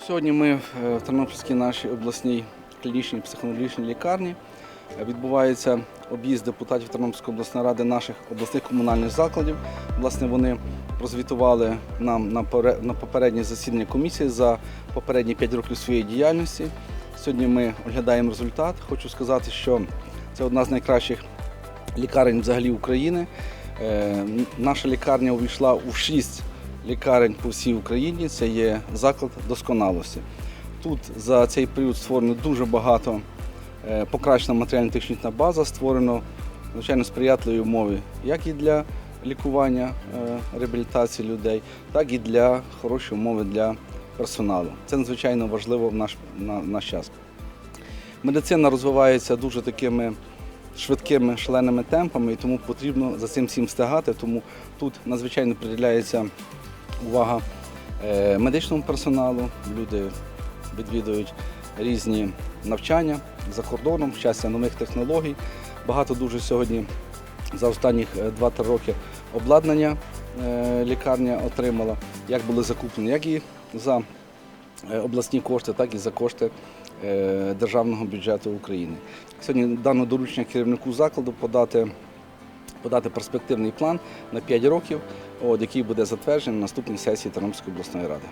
Сьогодні ми е, в Тернопільській нашій обласній клінічній психологічній лікарні. Е, Відбувається об'їзд депутатів Тернопільської обласної ради наших обласних комунальних закладів. Власне, вони прозвітували нам на попереднє засідання комісії за попередні 5 років своєї діяльності. Сьогодні ми оглядаємо результат. Хочу сказати, що це одна з найкращих лікарень взагалі України. Е, Наша лікарня увійшла у 6 лікарень по всій Україні. Це є заклад досконалості. Тут за цей період створено дуже багато е, покращена матеріально-технічна база, створено звичайно сприятливі умови як і для лікування е, реабілітації людей, так і для хороші умови для персоналу. Це надзвичайно важливо в наш, на, наш час. Медицина розвивається дуже такими швидкими шаленими темпами, і тому потрібно за цим всім встигати. Тому тут надзвичайно приділяється увага е, медичному персоналу. Люди відвідують різні навчання за кордоном, вчаться нових технологій. Багато дуже сьогодні за останні 2-3 роки обладнання е, лікарня отримала, як були закуплені, як і за е, обласні кошти, так і за кошти е, державного бюджету України. Сьогодні дано доручення керівнику закладу подати, подати перспективний план на 5 років, от, який буде затверджений на наступній сесії Тернопільської обласної ради.